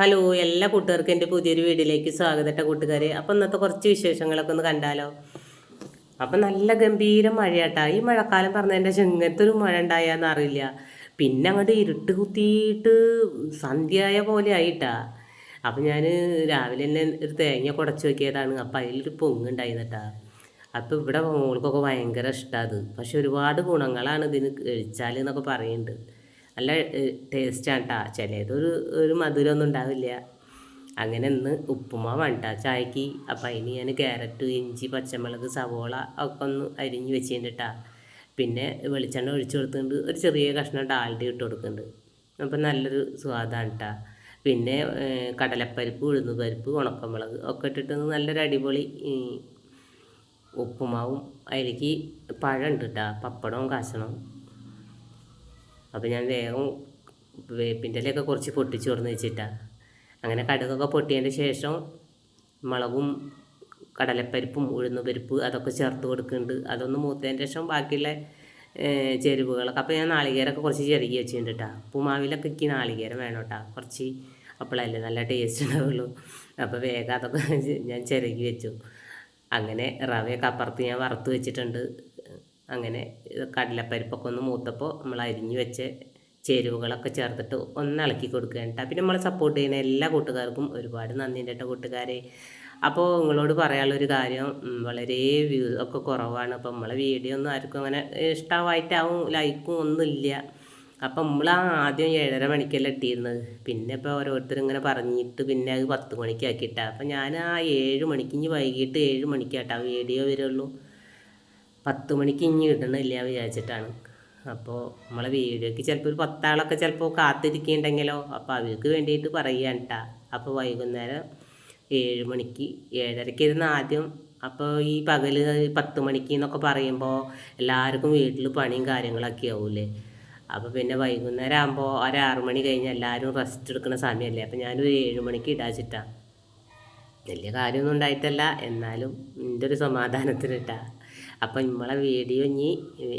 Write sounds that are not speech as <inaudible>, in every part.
Hello എല്ലാ കൂട്ടുകാർക്കും എന്റെ പുതിയൊരു വീഡിയോയിലേക്ക് സ്വാഗതം കൂട്ടുകാരെ. അപ്പോൾ ഇന്നത്തെ കുറച്ച് വിശേഷങ്ങളൊക്കെ ഒന്ന് കണ്ടാലോ? അപ്പം നല്ല ഗംഭീര മഴയാട്ടാ. ഈ മഴക്കാലം പറഞ്ഞതിന്റെ ശേഷം ഇങ്ങനത്തെ ഒരു മഴ ഉണ്ടായാന്ന് അറിയില്ല. പിന്നെ അങ്ങോട്ട് ഇരുട്ട് കുത്തിയിട്ട് സന്ധ്യയായ പോലെ ആയിട്ടാ. അപ്പം ഞാൻ രാവിലെ തന്നെ ഒരു തേങ്ങ കുടച്ച് നോക്കിയതാണ് അപ്പം അതിലൊരു പൊങ്ങുണ്ടായിരുന്നട്ടാ അപ്പം ഇവിടെ മോൾക്കൊക്കെ ഭയങ്കര ഇഷ്ടമാണ് അത്. പക്ഷെ ഒരുപാട് ഗുണങ്ങളാണ് ഇതിന് കഴിച്ചാൽ എന്നൊക്കെ പറയുന്നുണ്ട്. നല്ല ടേസ്റ്റാണ് കേട്ടോ ചിലതൊരു ഒരു മധുരമൊന്നും ഉണ്ടാവില്ല. അങ്ങനെ ഇന്ന് ഉപ്പുമാവാണ് കേട്ടോ ചായക്ക്. അപ്പം അതിന് ഞാൻ ക്യാരറ്റ് ഇഞ്ചി പച്ചമുളക് സവോള ഒക്കെ ഒന്ന് അരിഞ്ഞ് വെച്ചിട്ടുണ്ട് പിന്നെ വെളിച്ചെണ്ണ ഒഴിച്ചു കൊടുക്കുന്നുണ്ട് ഒരു ചെറിയ കഷ്ണം ഡാൽഡി ഇട്ട് കൊടുക്കുന്നുണ്ട് അപ്പം നല്ലൊരു സ്വാദാണ് കേട്ടോ പിന്നെ കടലപ്പരിപ്പ് കടലപ്പരിപ്പ് ഉഴുന്നുപരിപ്പ് ഉണക്കമുളക് ഒക്കെ ഇട്ടിട്ട് നല്ലൊരു അടിപൊളി ഉപ്പുമാവും. അതിലേക്ക് പഴം ഉണ്ട് കേട്ടോ പപ്പടവും കാച്ചണം. അപ്പോൾ ഞാൻ വേഗം വേപ്പിന്റെ ഇലയൊക്കെ കുറച്ച് പൊട്ടിച്ച് കൊടുന്ന് വെച്ചിട്ടാണ് അങ്ങനെ കടുകൊക്കെ പൊട്ടിയതിന്റെ ശേഷം മുളകും കടലപ്പരിപ്പും ഉഴുന്നുപരിപ്പ് അതൊക്കെ ചേർത്ത് കൊടുക്കുന്നുണ്ട്. അതൊന്ന് മൂത്തതിന്റെ ശേഷം ബാക്കിയുള്ള ചേരുവകളൊക്കെ. അപ്പോൾ ഞാൻ നാളികേരമൊക്കെ കുറച്ച് ചെറുകി വെച്ചിട്ടുണ്ട് കേട്ടോ ഉപ്പുമാവിലൊക്കെ നാളികേരം വേണം കേട്ടോ കുറച്ച് അപ്പോഴല്ലേ നല്ല ടേസ്റ്റ് ഉണ്ടാവുള്ളൂ. അപ്പോൾ വേഗം അതൊക്കെ ഞാൻ ചിരകി വെച്ചു. അങ്ങനെ റവയൊക്കെ അപ്പുറത്ത് ഞാൻ വറുത്ത് വെച്ചിട്ടുണ്ട്. അങ്ങനെ കടലപ്പരിപ്പൊക്കെ ഒന്ന് മൂത്തപ്പോൾ നമ്മൾ അരിഞ്ഞു വെച്ച് ചേരുവകളൊക്കെ ചേർത്തിട്ട് ഒന്ന് ഇളക്കി കൊടുക്കുകയാണ് പിന്നെ നമ്മളെ സപ്പോർട്ട് ചെയ്യുന്ന എല്ലാ കൂട്ടുകാർക്കും ഒരുപാട് നന്ദിയുണ്ട് കേട്ടോ കൂട്ടുകാരെ. അപ്പോൾ നിങ്ങളോട് പറയാനുള്ളൊരു കാര്യം വളരെ വ്യൂ ഒക്കെ കുറവാണ്. അപ്പോൾ നമ്മളെ വീഡിയോ ഒന്നും ആർക്കും അങ്ങനെ ഇഷ്ടമായിട്ടാവും ലൈക്കും ഒന്നുമില്ല അപ്പം നമ്മൾ ആദ്യം ഏഴര മണിക്കല്ല ഇട്ടിരുന്നത് പിന്നെ ഇപ്പോൾ ഓരോരുത്തർ ഇങ്ങനെ പറഞ്ഞിട്ട് പിന്നെ അത് പത്ത് മണിക്കാക്കിയിട്ടാണ് അപ്പം ഞാൻ ആ ഏഴ് മണിക്ക് ഇനി വൈകിട്ട് ഏഴ് മണിക്കാട്ടാ വീഡിയോ വരുള്ളൂ. പത്ത് മണിക്ക് ഇഞ്ഞ് കിട്ടണില്ല വിചാരിച്ചിട്ടാണ്. അപ്പോൾ നമ്മളെ വീഡിയോക്ക് ചിലപ്പോൾ ഒരു പത്താളൊക്കെ ചിലപ്പോൾ കാത്തിരിക്കുന്നുണ്ടെങ്കിലോ അപ്പോൾ അവർക്ക് വേണ്ടിയിട്ട് പറയുകയാണ് കേട്ടോ അപ്പോൾ വൈകുന്നേരം ഏഴ് മണിക്ക് ഏഴരയ്ക്ക് ഇരുന്ന് ആദ്യം. അപ്പോൾ ഈ പകൽ പത്ത് മണിക്ക് എന്നൊക്കെ പറയുമ്പോൾ എല്ലാവർക്കും വീട്ടിൽ പണിയും കാര്യങ്ങളൊക്കെ ആവൂലേ. അപ്പോൾ പിന്നെ വൈകുന്നേരം ആകുമ്പോൾ ഒരാറ് മണി കഴിഞ്ഞ് എല്ലാവരും റെസ്റ്റ് എടുക്കുന്ന സമയമല്ലേ അപ്പോൾ ഞാനൊരു ഏഴ് മണിക്ക് ഇടാച്ചിട്ടാണ് വലിയ കാര്യമൊന്നും ഉണ്ടായിട്ടല്ല. എന്നാലും എന്റെ ഒരു സമാധാനത്തിന് അപ്പം നമ്മളെ വീഡിയോ ഇനി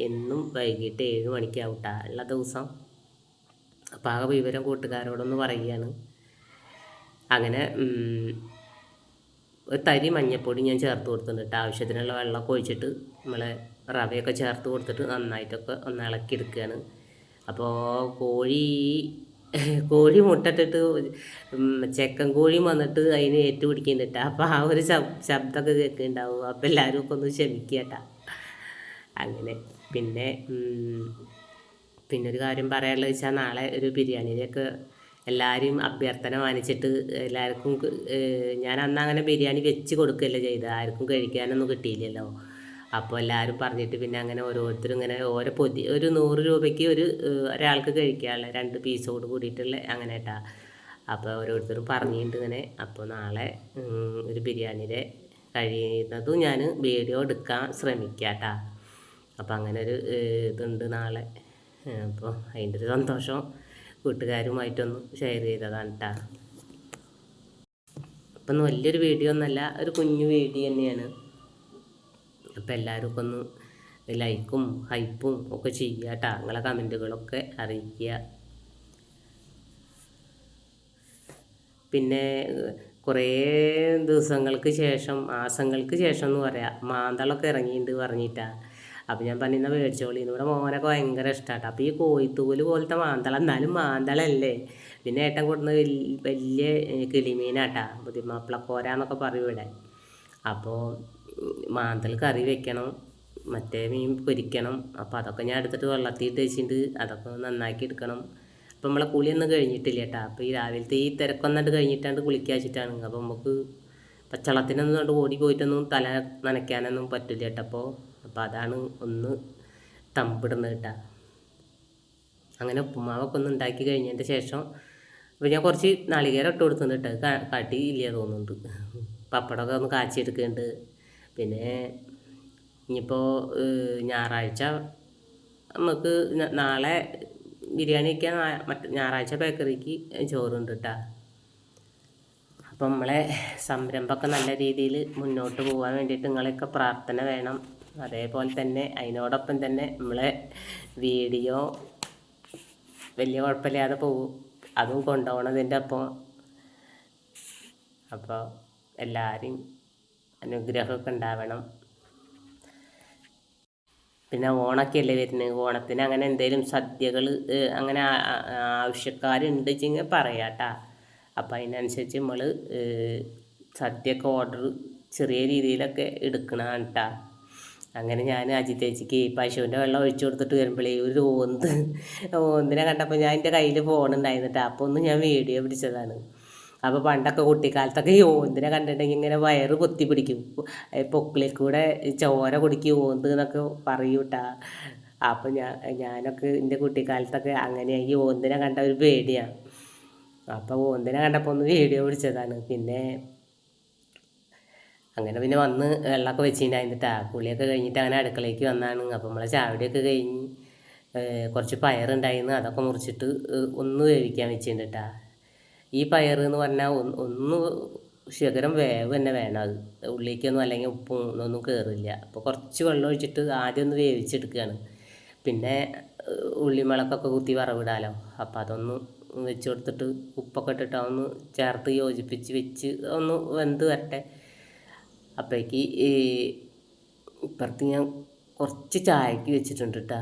എന്നും വൈകിട്ട് ഏഴ് മണിക്കാവൂട്ടാ. ഉള്ള ദിവസം. അപ്പം ആ വിവരം കൂട്ടുകാരോടൊന്ന് പറയുകയാണ്. അങ്ങനെ ഒരു തരി മഞ്ഞപ്പൊടി ഞാൻ ചേർത്ത് കൊടുത്തിട്ടുണ്ട് ആവശ്യത്തിനുള്ള വെള്ളമൊക്കെ ഒഴിച്ചിട്ട് നമ്മളെ റവയൊക്കെ ചേർത്ത് കൊടുത്തിട്ട് നന്നായിട്ടൊക്കെ ഒന്ന് ഇളക്കി എടുക്കുകയാണ് അപ്പോൾ കോഴി <laughs> കോഴി മുട്ടട്ടിട്ട് ചെക്കൻ കോഴിയും വന്നിട്ട് അതിന് ഏറ്റുപിടിക്കുന്നുണ്ട്. അപ്പോൾ ആ ഒരു ശബ് ശബ്ദമൊക്കെ കേൾക്കുന്നുണ്ടാവും. അപ്പോൾ എല്ലാവരും ഒക്കെ ഒന്ന് ക്ഷമിക്കുക കേട്ടോ അങ്ങനെ. പിന്നെ പിന്നൊരു കാര്യം പറയാനുള്ളത് വെച്ചാൽ നാളെ ഒരു ബിരിയാണിയിലേക്ക് എല്ലാവരും അഭ്യർത്ഥന വാങ്ങിച്ചിട്ട് എല്ലാവർക്കും ഞാൻ അന്ന് അങ്ങനെ ബിരിയാണി വെച്ച് കൊടുക്കുകയല്ലേ ചെയ്തത്. ആർക്കും കഴിക്കാനൊന്നും കിട്ടിയില്ലല്ലോ. അപ്പോൾ എല്ലാവരും പറഞ്ഞിട്ട് പിന്നെ അങ്ങനെ ഓരോരുത്തരും ഇങ്ങനെ ഓരോ പൊതി ഒരു നൂറ് രൂപയ്ക്ക് ഒരു ഒരാൾക്ക് കഴിക്കാനുള്ള രണ്ട് പീസോട് കൂടിയിട്ടുള്ള അങ്ങനെ കേട്ടാ അപ്പോൾ ഓരോരുത്തരും പറഞ്ഞിട്ടുണ്ട് ഇങ്ങനെ അപ്പോൾ നാളെ ഒരു ബിരിയാണിയുടെ കഴിയുന്നതും ഞാൻ വീഡിയോ എടുക്കാൻ ശ്രമിക്കാം കേട്ടാ അപ്പോൾ അങ്ങനെ ഒരു ഇതുണ്ട് നാളെ. അപ്പോൾ അതിന്റെ ഒരു സന്തോഷം കൂട്ടുകാരുമായിട്ടൊന്ന് ഷെയർ ചെയ്തതാണ് കേട്ടാ അപ്പം വലിയൊരു വീഡിയോ ഒന്നല്ല ഒരു കുഞ്ഞു വീഡിയോ തന്നെയാണ്. അപ്പോൾ എല്ലാവരും ഒക്കെ ഒന്ന് ലൈക്കും ഹൈപ്പും ഒക്കെ ചെയ്യുക. കേട്ടോ നിങ്ങളെ കമന്റുകളൊക്കെ അറിയിക്കുക. പിന്നെ കുറേ ദിവസങ്ങൾക്ക് ശേഷം മാസങ്ങൾക്ക് ശേഷം എന്ന് പറയാം മാന്തളൊക്കെ ഇറങ്ങിയിട്ടുണ്ട് പറഞ്ഞിട്ടാ. അപ്പം ഞാൻ പറഞ്ഞിരുന്ന മേടിച്ചോളി ഇവിടെ മോനൊക്കെ ഭയങ്കര ഇഷ്ടമാണ് അപ്പോൾ ഈ കോയിത്തൂൽ പോലത്തെ മാന്തള എന്നാലും മാന്തളല്ലേ? പിന്നെ ഏട്ടൻ കൊടുക്കുന്നത് വലിയ കിളിമീനാട്ടാ ബുദ്ധിമാപ്പിളക്കോര എന്നൊക്കെ പറയും അപ്പോൾ മാന്തൽ കറി വെക്കണം മറ്റേ മീൻ പൊരിക്കണം. അപ്പോൾ അതൊക്കെ ഞാൻ എടുത്തിട്ട് വെള്ളത്തിയിട്ട് വെച്ചിട്ട് അതൊക്കെ നന്നാക്കി എടുക്കണം. അപ്പം നമ്മളെ കുളിയൊന്നും കഴിഞ്ഞിട്ടില്ല കേട്ടോ അപ്പോൾ ഈ രാവിലത്തെ ഈ തിരക്കൊന്നിട്ട് കഴിഞ്ഞിട്ടാണ്ട് കുളിക്കാച്ചിട്ടാണ്. അപ്പോൾ നമുക്ക് പച്ചവെള്ളത്തിനൊന്നും കൊണ്ട് ഓടി പോയിട്ടൊന്നും തല നനയ്ക്കാനൊന്നും പറ്റില്ല കേട്ടോ അപ്പോൾ അപ്പോൾ അതാണ് ഒന്ന് തമ്പിടുന്നത് കേട്ടോ അങ്ങനെ ഉപ്പുമാവൊക്കെ ഒന്ന് ഉണ്ടാക്കി കഴിഞ്ഞതിന്റെ ശേഷം അപ്പോൾ ഞാൻ കുറച്ച് നാളികേരം ഇട്ട് കൊടുക്കുന്നുണ്ട് കേട്ടോ ക- കടി ഇല്ല തോന്നുന്നുണ്ട്. പപ്പടമൊക്കെ ഒന്ന് കാച്ചിയെടുക്കുന്നുണ്ട്. പിന്നെ ഇനിയിപ്പോൾ ഞായറാഴ്ച നമുക്ക് നാളെ ബിരിയാണി വയ്ക്കാൻ മറ്റ ഞായറാഴ്ച ബേക്കറിക്ക് ചോറുണ്ട് കേട്ടോ അപ്പം നമ്മളെ സംരംഭമൊക്കെ നല്ല രീതിയിൽ മുന്നോട്ട് പോകാൻ വേണ്ടിയിട്ട് നിങ്ങളെയൊക്കെ പ്രാർത്ഥന വേണം. അതേപോലെ തന്നെ അതിനോടൊപ്പം തന്നെ നമ്മളെ വീഡിയോ വലിയ കുഴപ്പമില്ലാതെ പോകും. അതും കൊണ്ടുപോകണതിന്റെ അപ്പോൾ അപ്പോൾ എല്ലാവരും അനുഗ്രഹമൊക്കെ ഉണ്ടാവണം പിന്നെ ഓണമൊക്കെ അല്ലേ വരുന്നത്? ഓണത്തിന് അങ്ങനെ എന്തെങ്കിലും സദ്യകൾ അങ്ങനെ ആവശ്യക്കാരുണ്ട് വെച്ചെങ്കിൽ പറയാട്ടാ. അപ്പം അതിനനുസരിച്ച് നമ്മൾ സദ്യയൊക്കെ ഓർഡർ ചെറിയ രീതിയിലൊക്കെ എടുക്കണതാണ് കേട്ടാ അങ്ങനെ ഞാൻ അജിത്തേച്ചിക്ക് പശുവിന്റെ വെള്ളം ഒഴിച്ചു കൊടുത്തിട്ട് വരുമ്പോഴേ ഒരു ഓന്ത് ഓന്തിനെ കണ്ടപ്പോൾ ഞാൻ എന്റെ കയ്യിൽ ഫോണുണ്ടായിരുന്നിട്ടാ. അപ്പോൾ ഒന്ന് ഞാൻ വീഡിയോ പിടിച്ചതാണ്. അപ്പോൾ പണ്ടൊക്കെ കുട്ടിക്കാലത്തൊക്കെ ഈ ഓന്തിനെ കണ്ടിട്ടുണ്ടെങ്കിൽ ഇങ്ങനെ വയറ് കൊത്തി പിടിക്കും. പൊക്കിളിൽ കൂടെ ചോര കുടിക്കും ഓന്ത് എന്നൊക്കെ പറയൂട്ടാ. അപ്പോൾ ഞാൻ ഞാനൊക്കെ എന്റെ കുട്ടിക്കാലത്തൊക്കെ അങ്ങനെ ഈ ഓന്തിനെ കണ്ട ഒരു പേടിയാണ് അപ്പോൾ ഓന്തിനെ കണ്ടപ്പോൾ ഒന്ന് വീഡിയോ പിടിച്ചതാണ്. പിന്നെ അങ്ങനെ പിന്നെ വന്ന് വെള്ളമൊക്കെ വെച്ചിട്ടുണ്ടായിരുന്നിട്ടാ കുളിയൊക്കെ കഴിഞ്ഞിട്ട് അങ്ങനെ അടുക്കളയ്ക്ക് വന്നാണ്. അപ്പം നമ്മളെ ചാവടിയൊക്കെ കഴിഞ്ഞ് കുറച്ച് പയറുണ്ടായിരുന്നു. അതൊക്കെ മുറിച്ചിട്ട് ഒന്ന് വേവിക്കാൻ വെച്ചിട്ടുണ്ടാ. ഈ പയർ എന്ന് പറഞ്ഞാൽ ഒന്ന് ശകരം വേവ് തന്നെ വേണം അത്. ഉള്ളിലേക്കൊന്നും അല്ലെങ്കിൽ ഉപ്പും ഒന്നും കയറില്ല അപ്പോൾ കുറച്ച് വെള്ളം ഒഴിച്ചിട്ട് ആദ്യം ഒന്ന് വേവിച്ചെടുക്കുകയാണ് പിന്നെ ഉള്ളിമുളക്കൊക്കെ ഉള്ളിമുളകൊക്കെ കുത്തി വറവിടാലോ. അപ്പോൾ അതൊന്ന് വെച്ച് കൊടുത്തിട്ട് ഉപ്പൊക്കെ ഇട്ടിട്ട് ഒന്ന് ചേർത്ത് യോജിപ്പിച്ച് വെച്ച് ഒന്ന് വെന്ത് വരട്ടെ. അപ്പോഴേക്ക് ഈ ഇപ്പുറത്ത് ഞാൻ കുറച്ച് ചായക്ക് വെച്ചിട്ടുണ്ട് കേട്ടാ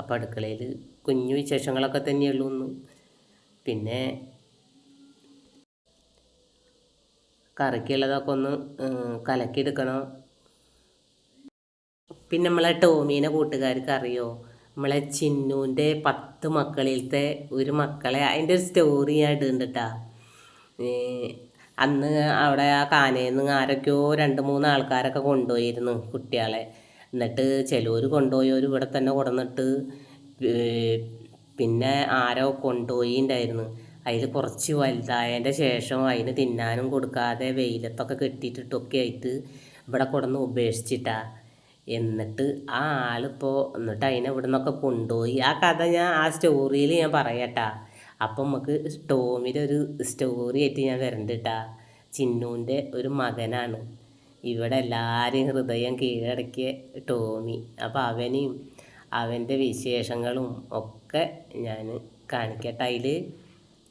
അപ്പം അടുക്കളയിൽ കുഞ്ഞു വിശേഷങ്ങളൊക്കെ തന്നെയുള്ളൂ ഒന്ന് പിന്നെ കറിക്കുള്ളതൊക്കെ ഒന്ന് കലക്കിയെടുക്കണം? പിന്നെ നമ്മളെ ടോമീനെ കൂട്ടുകാർക്ക് അറിയോ? നമ്മളെ ചിന്നുവിന്റെ പത്ത് മക്കളിലത്തെ ഒരു മക്കളെ. അതിന്റെ ഒരു സ്റ്റോറി ഞാൻ ഇടുന്നുണ്ട് അന്ന് അവിടെ ആ കാനയിൽ ആരൊക്കെയോ രണ്ട് മൂന്ന് ആൾക്കാരൊക്കെ കൊണ്ടുപോയിരുന്നു കുട്ടികളെ. എന്നിട്ട് ചിലവർ കൊണ്ടുപോയവർ ഇവിടെ തന്നെ കൊടുന്നിട്ട് പിന്നെ ആരോ കൊണ്ടുപോയിണ്ടായിരുന്നു. അതിൽ കുറച്ച് വലുതായതിന്റെ ശേഷം അതിന് തിന്നാനും കൊടുക്കാതെ വെയിലത്തൊക്കെ കെട്ടിയിട്ടിട്ടൊക്കെ ആയിട്ട് ഇവിടെ കൊണ്ടുവന്ന് ഉപേക്ഷിച്ചിട്ടാ. എന്നിട്ട് ആ ആളിപ്പോൾ എന്നിട്ട് അതിനെ ഇവിടെ നിന്നൊക്കെ കൊണ്ടുപോയി. ആ കഥ ഞാൻ ആ സ്റ്റോറിയിൽ ഞാൻ പറയട്ടാ. അപ്പം നമുക്ക് ടോമിന്റെ ഒരു സ്റ്റോറി ആയിട്ട് ഞാൻ വരണ്ട് കേട്ടാ ചിന്നുവിന്റെ ഒരു മകനാണ്. ഇവിടെ എല്ലാവരെയും ഹൃദയം കീഴടക്കിയ ടോമി. അപ്പോൾ അവനെയും അവന്റെ വിശേഷങ്ങളും ഒക്കെ ഞാൻ കാണിക്കട്ടെ. അതിൽ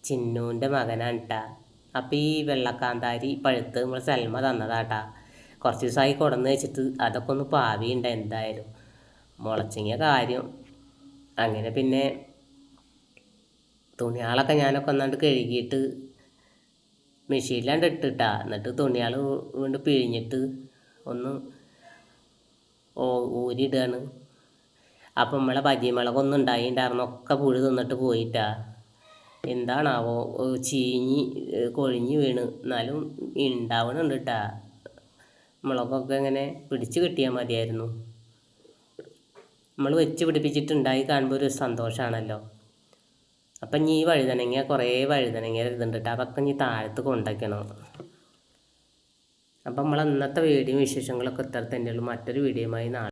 ചിന്നുവിന്റെ മകനാണ് കേട്ടാ അപ്പോൾ ഈ വെള്ളക്കാന്താരി പഴുത്ത് നമ്മൾ സൽമ തന്നതാട്ടാ. കുറച്ച് ദിവസമായി കൊടന്ന് വെച്ചിട്ട് അതൊക്കെ ഒന്ന് പാവിയുണ്ട് എന്തായാലും. മുളച്ചിങ്ങിയ കാര്യം. അങ്ങനെ പിന്നെ തുണികളൊക്കെ ഞാനൊക്കെ ഒന്നാണ്ട് കഴുകിയിട്ട് മെഷീനിലാണ്ട് ഇട്ടിട്ടാ. എന്നിട്ട് തുണികൾ വീണ്ടും പിഴിഞ്ഞിട്ട് ഒന്ന് ഊരിയിടുകയാണ് അപ്പം നമ്മളെ ബജിമുളകൊന്നും ഉണ്ടായിണ്ടായിരുന്നു ഒക്കെ പുഴു തിന്നിട്ട് പോയിട്ടാ. എന്താണാവോ ചീഞ്ഞ് കൊഴിഞ്ഞ് വീണ്. എന്നാലും ഉണ്ടാവണുണ്ട് കേട്ടാ മുളകൊക്കെ ഇങ്ങനെ പിടിച്ച് കിട്ടിയാൽ മതിയായിരുന്നു. നമ്മൾ വെച്ച് പിടിപ്പിച്ചിട്ടുണ്ടായി കാണുമ്പോൾ ഒരു സന്തോഷമാണല്ലോ അപ്പം ഇനി വഴുതനങ്ങ കുറേ വഴുതനങ്ങ ഇതുണ്ട് കേട്ടോ അതൊക്കെ ഇനി താഴത്ത് കൊണ്ടുവയ്ക്കണം അപ്പം നമ്മൾ ഇന്നത്തെ വീഡിയോ വിശേഷങ്ങളൊക്കെ ഇത്ര തന്നെയുള്ളൂ. മറ്റൊരു വീഡിയോയുമായി നാളെ